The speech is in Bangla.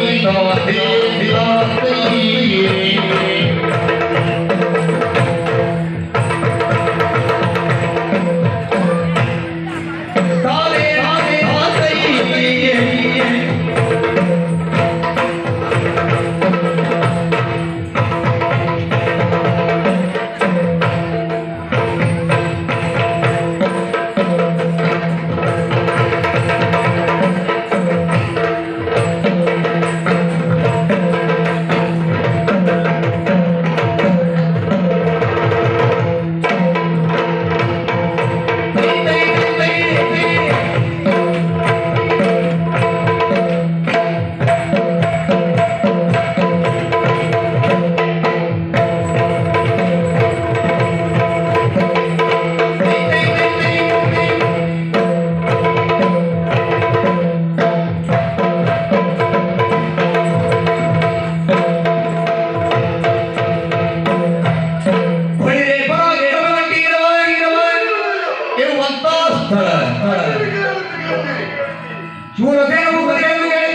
Thank you. Hallelujah.